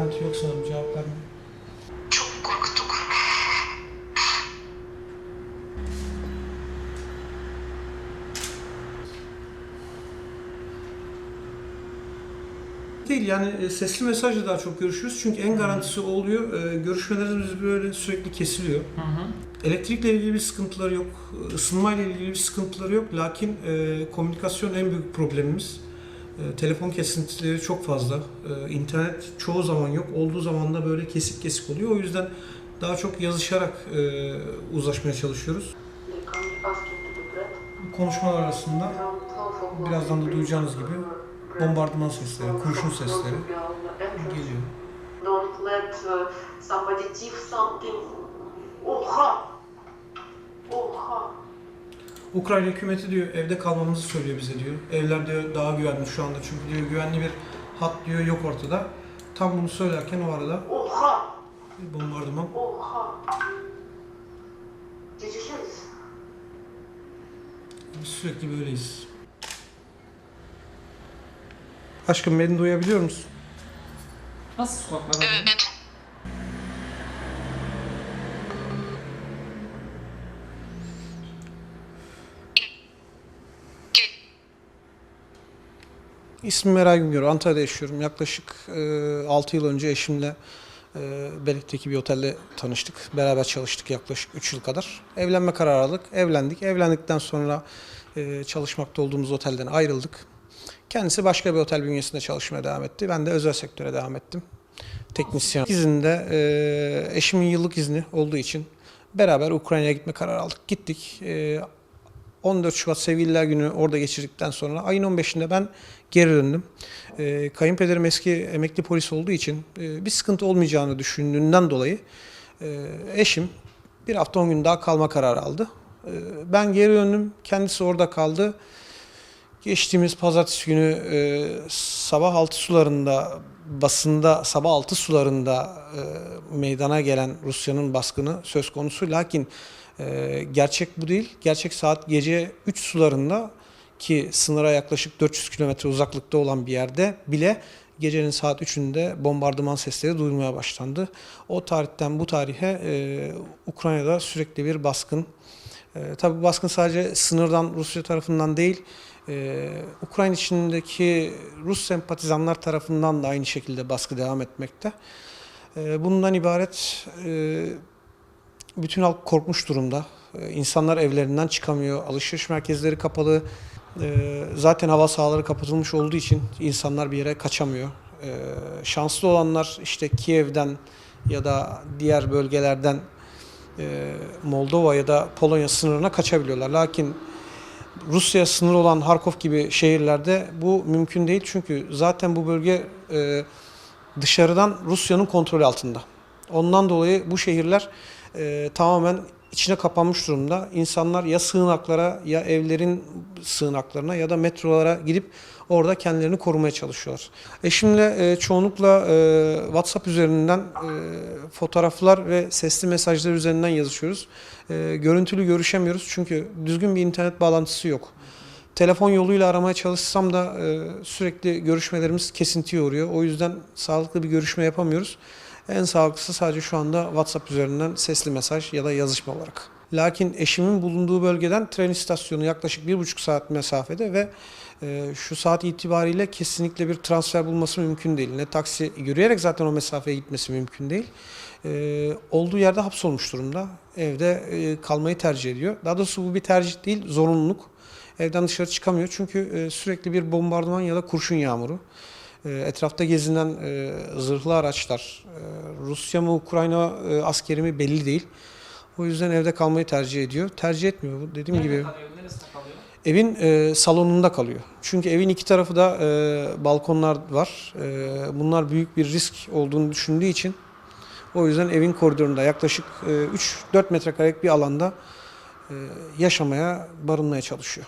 İnterneti yok sanırım cevap vermiyor. Çok korktuk. Değil yani e, sesli mesajla daha çok görüşüyoruz. Çünkü en garantisi o oluyor. E, Görüşmelerimiz böyle sürekli kesiliyor. Hı hı. Elektrikle ilgili bir sıkıntıları yok. Isınmayla ilgili bir sıkıntıları yok. Lakin e, komünikasyon en büyük problemimiz. E, telefon kesintileri çok fazla. E, internet çoğu zaman yok. Olduğu zaman da böyle kesik kesik oluyor. O yüzden daha çok yazışarak e, uzlaşmaya çalışıyoruz. Konuşmalar arasında birazdan da duyacağınız gibi bombardıman sesleri, kurşun sesleri geliyor. Don't let uh, somebody thief something. Oha! Oha! Ukrayna hükümeti diyor evde kalmamızı söylüyor bize diyor. Evler diyor daha güvenli şu anda çünkü diyor güvenli bir hat diyor yok ortada. Tam bunu söylerken o arada Oha! bir bombardıman. Oha! This? Biz sürekli böyleyiz. Aşkım beni duyabiliyor musun? Nasıl sokaklar? Evet. İsmim Meral Güngör. Antalya'da yaşıyorum. Yaklaşık e, 6 yıl önce eşimle e, Belek'teki bir otelde tanıştık. Beraber çalıştık yaklaşık 3 yıl kadar. Evlenme kararı aldık. Evlendik. Evlendikten sonra e, çalışmakta olduğumuz otelden ayrıldık. Kendisi başka bir otel bünyesinde çalışmaya devam etti. Ben de özel sektöre devam ettim. Teknisyen. İzinde e, eşimin yıllık izni olduğu için beraber Ukrayna'ya gitme kararı aldık. Gittik. E, 14 Şubat Sevgililer Günü orada geçirdikten sonra ayın 15'inde ben geri döndüm. Ee, kayınpederim eski emekli polis olduğu için e, bir sıkıntı olmayacağını düşündüğünden dolayı e, eşim bir hafta 10 gün daha kalma kararı aldı. E, ben geri döndüm. Kendisi orada kaldı. Geçtiğimiz pazartesi günü e, sabah 6 sularında basında sabah 6 sularında e, meydana gelen Rusya'nın baskını söz konusu. Lakin e, gerçek bu değil. Gerçek saat gece 3 sularında ki sınıra yaklaşık 400 kilometre uzaklıkta olan bir yerde bile gecenin saat 3'ünde bombardıman sesleri duyulmaya başlandı. O tarihten bu tarihe e, Ukrayna'da sürekli bir baskın. E, tabii baskın sadece sınırdan Rusya tarafından değil, e, Ukrayna içindeki Rus sempatizanlar tarafından da aynı şekilde baskı devam etmekte. E, bundan ibaret e, bütün halk korkmuş durumda. E, İnsanlar evlerinden çıkamıyor, alışveriş merkezleri kapalı. E, Zaten hava sahaları kapatılmış olduğu için insanlar bir yere kaçamıyor. E, Şanslı olanlar işte Kiev'den ya da diğer bölgelerden Moldova ya da Polonya sınırına kaçabiliyorlar. Lakin Rusya sınırı olan Harkov gibi şehirlerde bu mümkün değil. Çünkü zaten bu bölge e, dışarıdan Rusya'nın kontrolü altında. Ondan dolayı bu şehirler e, tamamen içine kapanmış durumda. İnsanlar ya sığınaklara ya evlerin sığınaklarına ya da metrolara gidip orada kendilerini korumaya çalışıyorlar. Eşimle e, çoğunlukla e, WhatsApp üzerinden e, fotoğraflar ve sesli mesajlar üzerinden yazışıyoruz. E, görüntülü görüşemiyoruz çünkü düzgün bir internet bağlantısı yok. Telefon yoluyla aramaya çalışsam da e, sürekli görüşmelerimiz kesintiye uğruyor. O yüzden sağlıklı bir görüşme yapamıyoruz. En sağlıklısı sadece şu anda WhatsApp üzerinden sesli mesaj ya da yazışma olarak. Lakin eşimin bulunduğu bölgeden tren istasyonu yaklaşık bir buçuk saat mesafede ve e, şu saat itibariyle kesinlikle bir transfer bulması mümkün değil. Ne taksi yürüyerek zaten o mesafeye gitmesi mümkün değil. E, olduğu yerde hapsolmuş durumda. Evde e, kalmayı tercih ediyor. Daha doğrusu bu bir tercih değil, zorunluluk. Evden dışarı çıkamıyor çünkü sürekli bir bombardıman ya da kurşun yağmuru. E, Etrafta gezinen e, zırhlı araçlar, e, Rusya mı Ukrayna e, askeri mi belli değil. O yüzden evde kalmayı tercih ediyor. Tercih etmiyor. Dediğim gibi Nerede kalıyor? Neresinde kalıyor? evin e, salonunda kalıyor. Çünkü evin iki tarafı da e, balkonlar var. E, bunlar büyük bir risk olduğunu düşündüğü için o yüzden evin koridorunda yaklaşık e, 3-4 metrekarelik bir alanda e, yaşamaya, barınmaya çalışıyor.